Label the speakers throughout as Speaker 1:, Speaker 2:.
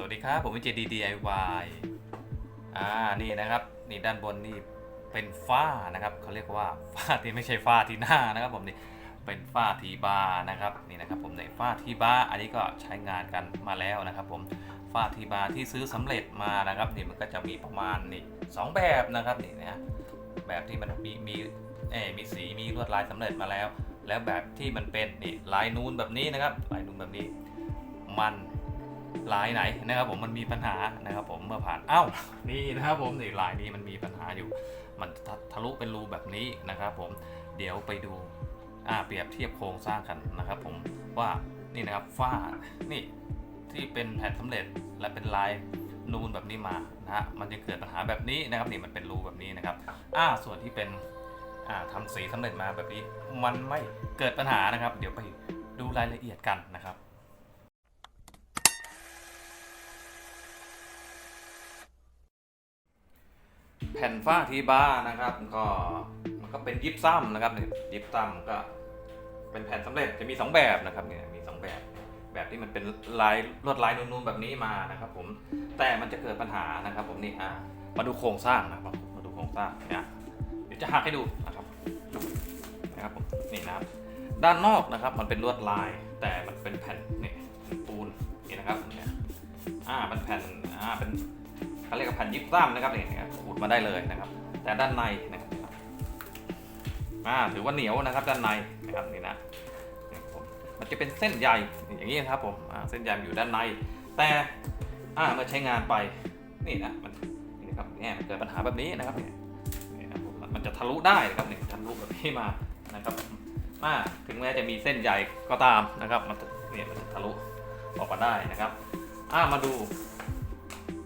Speaker 1: สวัสดีครับ ผมวิจ DIY อ่านี่นะครับ นี่ด้านบนนี่เป็นฝ้านะครับเขาเรียกว่าฝ้าที่ไม่ใช่ฝ้าที่หน้านะครับ ผมนี่เป็นฝ้าทีบาร์นะครับนี่นะครับ ผมในฝ้าทีบาร์อันนี้ก็ใช้งานกันมาแล้วนะครับ ผมฝ้าทีบาร์ที่ซื้อสำเร็จมานะครับนี่มันก็จะมีประมาณนี่สองแบบนะครับนี่นะแบบที่มันมีมีเอมีสีมีลวดลายสำเร็จมาแล้ว แล้วแบบที่มันเป็นนี่ลายนูนแบบนี้นะครับ ลายนูนแบบนี้ มัน ลายไหนนะครับผมมันมีปัญหานะครับผมเมื่อผ่านเอ้านี่นะครับผมนี่ลายนี้มันมีปัญหาอยู่ มันทะทะลุเป็นรูแบบนี้นะครับผมเดี๋ยวไปดูอ่าเปรียบเทียบโครงสร้างกันนะครับผมว่านี่นะครับฝ้านี่ที่เป็นแผ่นสำเร็จและเป็นลายนูนแบบนี้มานะฮะมันจะเกิดปัญหาแบบนี้นะครับนี่มันเป็นรูแบบนี้นะครับอ่าส่วนที่เป็นอ่าทำสีสำเร็จมาแบบนี้ มันไม่เกิดปัญหานะครับ เดี๋ยวไปดูรายละเอียดกันนะครับ แผ่นฝ้าทีบ้าร์นะครับ ก็มันก็เป็นยิปซัมนะครับเนี่ยยิปซัมก็เป็นแผ่นสำเร็จจะมี 2 แบบนะครับเนี่ยมี 2 แบบแบบที่มันเป็นลายลวดลายนูนๆแบบนี้มานะครับ ผมแต่มันจะเกิดปัญหานะครับ ผมนี่อ่ามาดูโครงสร้างนะครับมาดูโครงสร้างเนี่ยเดี๋ยวจะหักให้ดูนะครับนะครับผมนี่นะครับด้านนอกนะครับ มันเป็นลวดลาย แต่มันเป็นแผ่นนี่ปูนนี่นะครับเนี่ยอ่าเป็นแผ่นอ่าเป็น เขาเรียกว่าแผ่นยิปซัมนะครับเนี่นะครับขูดมาได้เลยนะครับ แต่ด้านในนะครับอ่าถือว่าเหนียวนะครับด้านในนะครับนี่นะมันจะเป็นเส้นใยอย่างนี้นะครับผมอ่าเส้นใยมันอยู่ด้านใน แต่อ่าเมื่อใช้งานไปนี่นะมันนี่ครับเนี่ยมันเกิดปัญหาแบบนี้นะครับเนี่ยมันจะทะลุได้นะครับเนี่ยทะลุแบบนี้มานะครับอ่าถึงแม้จะมีเส้นใยก็ตามนะครับมันเนี่ยมันจะทะลุออกมาได้นะครับ อ่ามาดู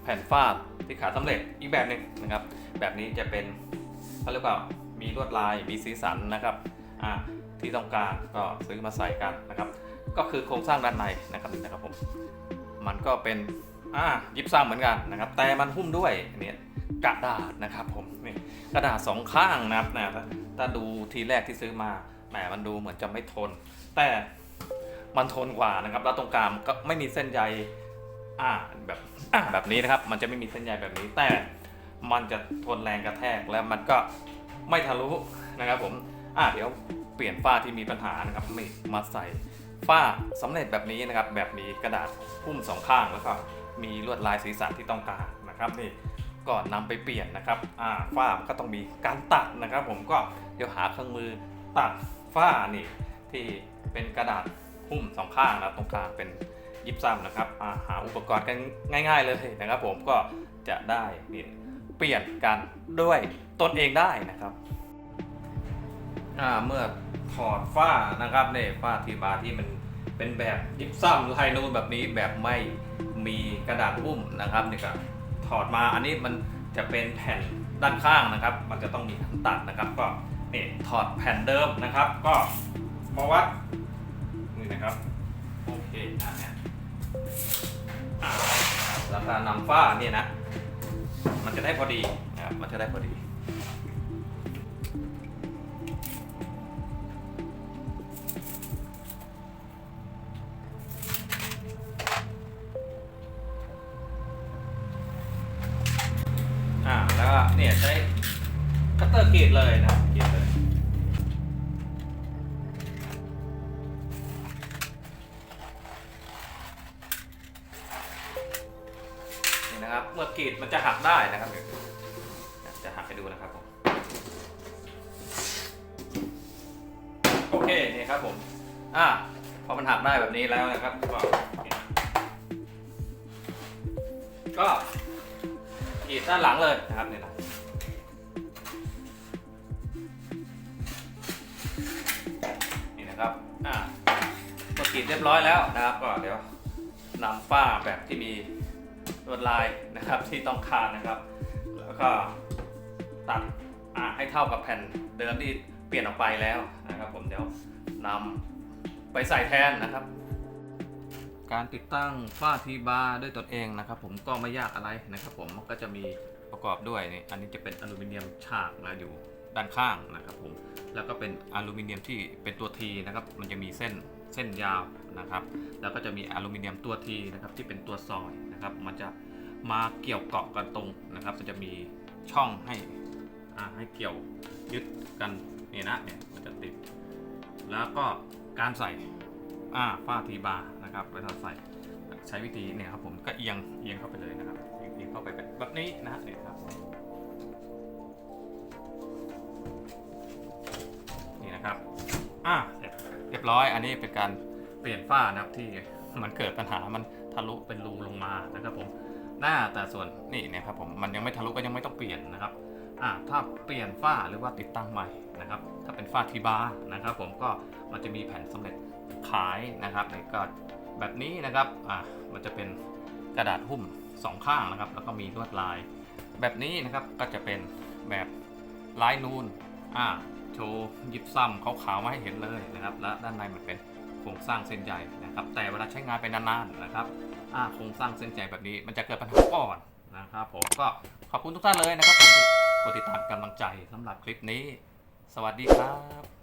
Speaker 1: แผ่นฝ้าที่ขาสำเร็จอีกแบบหนึ่งนะครับ แบบนี้จะเป็นเขาเรียกว่ามีลวดลายมีสีสันนะครับอ่าที่ต้องการก็ซื้อมาใส่กันนะครับ ก็คือโครงสร้างด้านในนะครับนะครับผมมันก็เป็นอ่ายิบซ้ำเหมือนกันนะครับ แต่มันหุ้มด้วยเนี่ยกระดาษนะครับผมนี่กระดาษสองข้างนะครับนะถ้าถ้าดูทีแรกที่ซื้อมาแหมมันดูเหมือนจะไม่ทน แต่มันทนกว่านะครับแล้วตรงกลางก็ไม่มีเส้นใย อ่าแบบอ่าแบบนี้นะครับ มันจะไม่มีเส้นใยแบบนี้ แต่มันจะทนแรงกระแทกแล้วมันก็ไม่ทะลุนะครับผมอ่าเดี๋ยวเปลี่ยนฝ้าที่มีปัญหานะครับไม่มาใส่ฝ้าสำเร็จแบบนี้นะครับ แบบมีกระดาษหุ้มสองข้างแล้วก็มีลวดลายสีสันที่ต้องการนะครับนี่ก่อนนำไปเปลี่ยนนะครับอ่าฝ้าก็ต้องมีการตัดนะครับ ผมก็เดี๋ยวหาเครื่องมือตัดฝ้านี่ที่เป็นกระดาษหุ้มสองข้างนะตรงกลางเป็น ยิบซ้ำนะครับาหาอุปกรณ์กันง่าย ๆ เลยนะครับ ผมก็จะได้นี่เปลี่ยนกันด้วยตนเองได้นะครับเมื่อถอดฝ้านะครับเนี่ยฝ้าทีบาร์ที่มันเป็นแบบยิบซ้ำลายนูนแบบนี้แบบไม่มีกระดาษหุ้มนะครับนี่ก็ถอดมาอันนี้มันจะเป็นแผ่นด้านข้างนะครับ มันจะต้องมีขั้นตัดนะครับ ก็นี่ถอดแผ่นเดิมนะครับ ก็มาวัดนี่นะครับโอเคอะเนี่ ยอ่าแล้วการนำฝ้าเนี่ยนะ มันจะได้พอดีนะครับมันจะได้พอดี อ่าแล้วก็เนี่ยใช้คัตเตอร์กรีดเลยนะ ครับกรีดเลยนี่นะกรีดมันจะหักได้นะครับเดี๋ยวจะหักให้ดูนะครับผมโอเคนี่ครับผมอ่าพอมันหักได้แบบนี้แล้วนะครับก็ก็กรีดด้านหลังเลยนะครับนี่นะนี่นะครับอ่าเมื่อกรีดเรียบร้อยแล้วนะครับ ก็เดี๋ยวนำฝ้าแบบที่มี ลวดลายนะครับที่ต้องคานนะครับ แล้วก็ตัดให้เท่ากับแผ่นเดิมที่เปลี่ยนออกไปแล้วนะครับ ผมเดี๋ยวนำไปใส่แทนนะครับ การติดตั้งฝ้าทีบาร์ด้วยตนเองนะครับ ผมก็ไม่ยากอะไรนะครับผมมันก็จะมีประกอบด้วยนี่อันนี้จะเป็นอลูมิเนียมฉากนะอยู่ด้านข้างนะครับผมแล้วก็เป็นอลูมิเนียมที่เป็นตัวทีนะครับ มันจะมีเส้น เส้นยาวนะครับ แล้วก็จะมีอลูมิเนียมตัวทีนะครับที่เป็นตัวซอยนะครับ มันจะมาเกี่ยวเกาะกันตรงนะครับจะมีช่องให้อ่าให้เกี่ยวยึดกันนี่นะเนี่ยมันจะติด แล้วก็การใส่อ่าฝ้าทีบาร์นะครับเวลาใส่ใช้วิธีเนี่ยครับผมก็เอียงเอียงเข้าไปเลยนะครับเอียงเข้าไปแบบนี้นะเนี่ยครับนี่นะครับอ่า บร้อย อันนี้เป็นการเปลี่ยนฝ้านะครับที่มันเกิดปัญหามันทะลุเป็นรูลงมานะครับผมหน้าแต่ส่วนนี่เนี่ยครับผมมันยังไม่ทะลุก็ยังไม่ต้องเปลี่ยนนะครับอ่าถ้าเปลี่ยนฝ้าหรือว่าติดตั้งใหม่นะครับ ถ้าเป็นฝ้าทีบาร์นะครับผมก็มันจะมีแผ่นสำเร็จขายนะครับในก็แบบนี้นะครับอ่ามันจะเป็นกระดาษหุ้มสองข้างนะครับ แล้วก็มีลวดลาย แบบนี้นะครับก็จะเป็นแบบลายนูน อ่าโชว์ยิบซ้ำขาวๆมาให้เห็นเลยนะครับ และด้านในมันเป็นโครงสร้างเส้นใยนะครับ แต่เวลาใช้งานไปนานๆนะครับอ่าโครงสร้างเส้นใยแบบนี้มันจะเกิดปัญหาก่อนนะครับผมก็ขอบคุณทุกท่านเลยนะครับที่กดติดตามกำลังใจสำหรับคลิปนี้ สวัสดีครับ